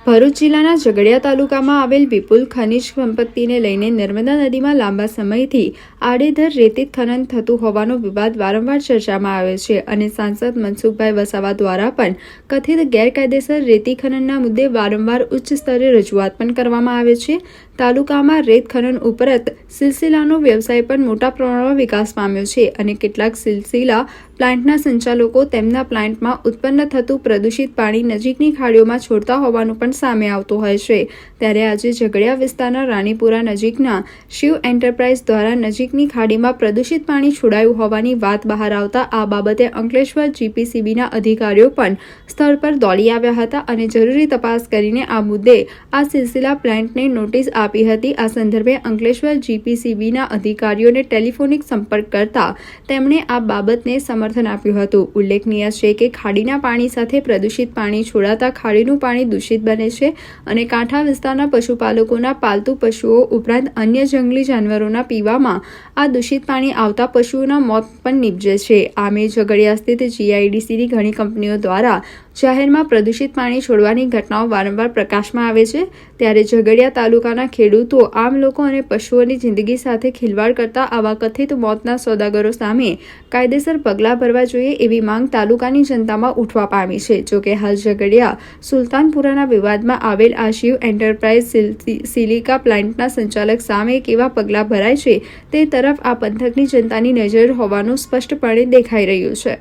ભરૂચ જિલ્લાના ઝઘડિયા તાલુકામાં આવેલ વિપુલ ખનિજ સંપત્તિને લઈને નર્મદા નદીમાં લાંબા સમયથી આડેધર રેતીત ખનન થતું હોવાનો વિવાદ વારંવાર ચર્ચામાં આવે છે અને સાંસદ મનસુખભાઈ વસાવા દ્વારા પણ કથિત ગેરકાયદેસર રેતી ખનનના મુદ્દે વારંવાર ઉચ્ચ સ્તરે રજૂઆત પણ કરવામાં આવે છે. તાલુકામાં રેત ખનન ઉપરાંત સિલસિલાનો વ્યવસાય પણ મોટા પ્રમાણમાં વિકાસ પામ્યો છે અને કેટલાક સિલસિલા પ્લાન્ટના સંચાલકો તેમના પ્લાન્ટમાં ઉત્પન્ન થતું પ્રદૂષિત પાણી નજીકની ખાડીઓમાં છોડતા હોવાનું પણ સામે આવતું હોય છે. ત્યારે આજે ઝઘડિયા વિસ્તારના રાણીપુરા નજીકના શિવ એન્ટરપ્રાઇઝ દ્વારા નજીકની ખાડીમાં પ્રદૂષિત પાણી છોડાયું હોવાની વાત બહાર આવતા આ બાબતે અંકલેશ્વર જીપીસીબીના અધિકારીઓ પણ સ્થળ પર દોડી આવ્યા હતા અને જરૂરી તપાસ કરીને આ મુદ્દે આ સિલસિલા પ્લાન્ટને નોટિસ આપી હતી. આ સંદર્ભે અંકલેશ્વર જીપીસીબીના અધિકારીઓને ટેલિફોનિક સંપર્ક કરતા તેમણે આ બાબતને સમર્થન આપ્યું હતું. ઉલ્લેખનીય છે કે ખાડીના પાણી સાથે પ્રદૂષિત પાણી છોડાતા ખાડીનું પાણી દૂષિત બને છે અને કાંઠા વિસ્તારના પશુપાલકોના પાલતુ પશુઓ ઉપરાંત અન્ય જંગલી જાનવરોના પીવામાં આ દૂષિત પાણી આવતા પશુઓના મોત પણ નીપજે છે. આમે ઝઘડિયા સ્થિત જીઆઈડીસીની ઘણી કંપનીઓ દ્વારા જાહેરમાં પ્રદૂષિત પાણી છોડવાની ઘટનાઓ વારંવાર પ્રકાશમાં આવે છે. ત્યારે ઝઘડિયા તાલુકાના ખેડૂતો આમ લોકો અને પશુઓની જિંદગી સાથે ખિલવાડ કરતા આવા કથિત મોતના સોદાગરો સામે કાયદેસર પગલાં ભરવા જોઈએ એવી માંગ તાલુકાની જનતામાં ઉઠવા પામી છે. જોકે હાલ ઝઘડિયા સુલતાનપુરાના વિવાદમાં આવેલ આ શિવ એન્ટરપ્રાઇઝ સિલ- સિલિકા પ્લાન્ટના સંચાલક સામે કેવા પગલાં ભરાય છે તે તરફ આ પંથકની જનતાની નજર હોવાનું સ્પષ્ટપણે દેખાઈ રહ્યું છે.